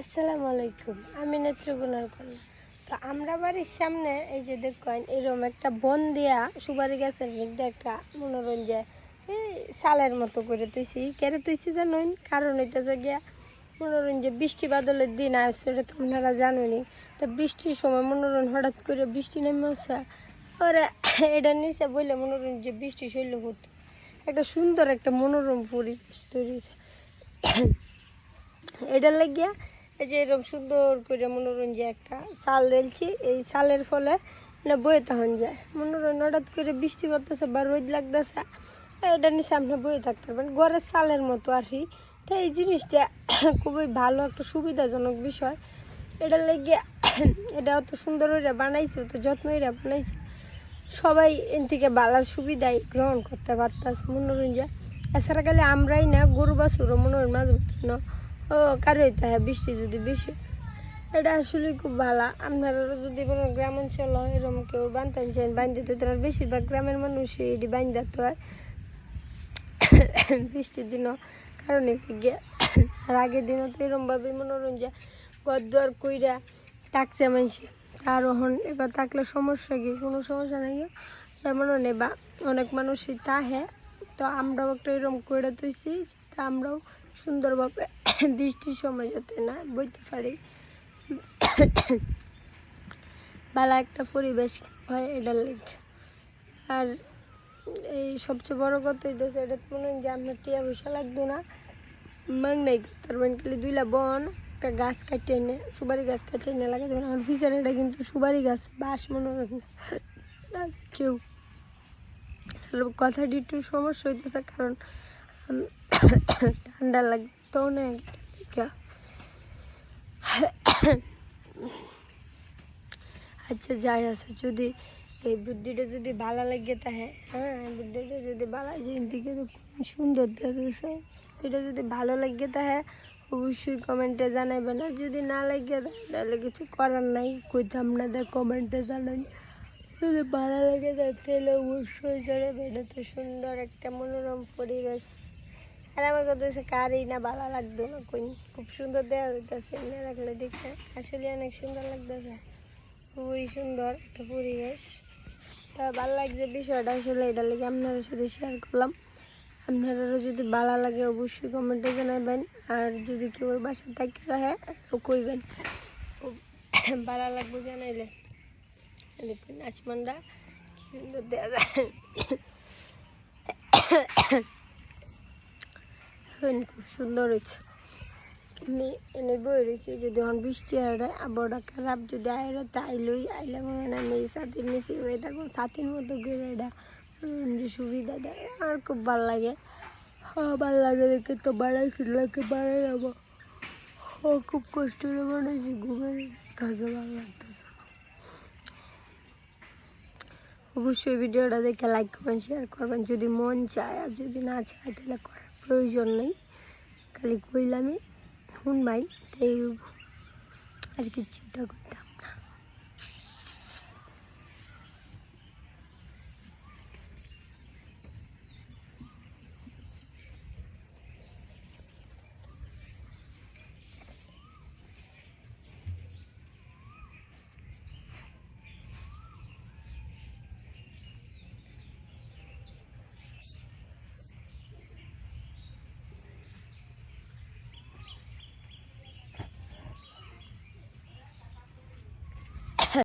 আসসালামু আলাইকুম, আমি নেত্রগুণার কন্যা তো আমরা বাড়ির সামনে এই যে দেখেন এরকম একটা বন দিয়া সুপারি গাছের মধ্যে একটা মনোরঞ্জন এই সালের মতো করে তুইছি। কেড়ে তুইছি জানুন? কারণ হইতেছে গিয়া মনোরঞ্জন বৃষ্টি বাদলের দিন আসছে, এটা তো আপনারা জানেনই। তো বৃষ্টির সময় মনোরঞ্জন হঠাৎ করে বৃষ্টি নেমে আসছে। ওরা, এটা নিচে বললে মনোরঞ্জন বৃষ্টি শৈল হতো। একটা সুন্দর একটা মনোরম পরিবেশ তৈরি এটার লাগিয়া এই যে এরকম সুন্দর করে মনোরঞ্জন একটা সাল রেলছি, এই সালের ফলে মানে বয়ে তখন যায়। মনোরঞ্জন হঠাৎ করে বৃষ্টি পড়তেছে বা রোদ লাগতেছে, এটা নিচে আপনি বয়ে থাকতে পারবেন। ঘরের সালের মতো আর কি। তো এই জিনিসটা খুবই ভালো, একটা সুবিধাজনক বিষয়। এটার লাগিয়ে এটা অত সুন্দর করে বানাইছে, অত যত্ন করে বানাইছে। সবাই এন থেকে বালার সুবিধাই গ্রহণ করতে পারতেছে মনোরঞ্জন এছাড়া গেলে আমরাই না, গরু বাছুরও মনোরঞ্জন মাঝে না ও, কারও হইতে হয়, বৃষ্টি যদি বেশি এটা আসলে খুব ভালো। আপনারা যদি কোনো গ্রাম অঞ্চল হয় এরকম কেউ বানতেন চান বান্ধতে তো তারা বেশিরভাগ গ্রামের মানুষ এটি বান্ধতে হয়। বৃষ্টির দিনও কারণে গিয়ে আর আগের দিনও তো এরকমভাবে মনোরঞ্জন গদ্দর কইরা টাকছে মানুষে। আর ওহন এবার থাকলে সমস্যা কি? কোনো সমস্যা নেই। তেমন নেবা অনেক মানুষই তাহে। তো আমরাও একটা এরকম করে তুইছি তা আমরাও সুন্দরভাবে বৃষ্টির সময় যাতে না বইতে পারি। ভালো একটা পরিবেশ হয় এটার লেগে আর এই সবচেয়ে বড় কথা হইতেছে, এটা মনে হয় যে আপনার টিয়া পয়সা লাগতো না। মাং নাই তার মানে খালি দুইলা বন, একটা গাছ কাটিয়ে এনে, সুপারি গাছ কাটিয়ে এনে লাগাতে পারে আমার পিছনে এটা কিন্তু সুপারি গাছ বাস মনে হয়। না, কেউ। কথাটি একটু সমস্যা হইতেছে, কারণ ঠান্ডা লাগছে। তো অনেক দেখা আচ্ছা যাই আছে, যদি এই বুদ্ধিটা যদি ভালো লাগে তাহে হ্যাঁ বুদ্ধিটা যদি ভালো দিকে তো খুব সুন্দর দেখতেছে। এটা যদি ভালো লাগে তাহে অবশ্যই কমেন্টে জানাবেন, আর যদি না লাগে তাহলে কিছু করার নাই, কইতাম না দেখ কমেন্টে জানাই যদি ভালো লাগে তাহলে অবশ্যই জানাবে এটা তো সুন্দর একটা মনোরম পরিবেশ। আর আমার কথা হচ্ছে কারই না, ভালো লাগতো না কই। খুব সুন্দর দেওয়া যাইতেছে এনে রাখলে দেখতে। আসলে অনেক সুন্দর লাগতেছে। খুবই সুন্দর একটা পরিবেশ। তা ভালো লাগছে বিষয়টা আসলে, এটা লেগে আপনাদের সাথে শেয়ার করলাম। আপনারাও যদি ভালো লাগে অবশ্যই কমেন্টে জানাবেন। আর যদি কেউ বাসায় থাকতে চাহে কইবেন। ভালো লাগবে জানাইলে। কি সুন্দর দেওয়া যায়। খুব সুন্দর হয়েছে। আমি এনে বই রয়েছি, যদি এখন বৃষ্টি হয় আবহাওয়াটা খারাপ যদি আয় তাইলই আইলে মনে হয় আমি এই ছাতির নিচে হয়ে থাকব। ছাতির মতো ঘুরে এটা যে সুবিধা দেয় আমার খুব ভালো লাগে। হ্যাঁ ভালো লাগে দেখে তো বাড়াইছি লাগে বাড়াই যাব ও খুব কষ্ট বানাইছি ঘুমের কাছে ভালো লাগতেছে। অবশ্যই ভিডিওটা দেখে লাইক করবেন শেয়ার করবেন। যদি মন চায় আর যদি না চায় তাহলে করার প্রয়োজন নেই। খালি কইলামই শুনবাই তাই আর কিছু চিন্তা করতাম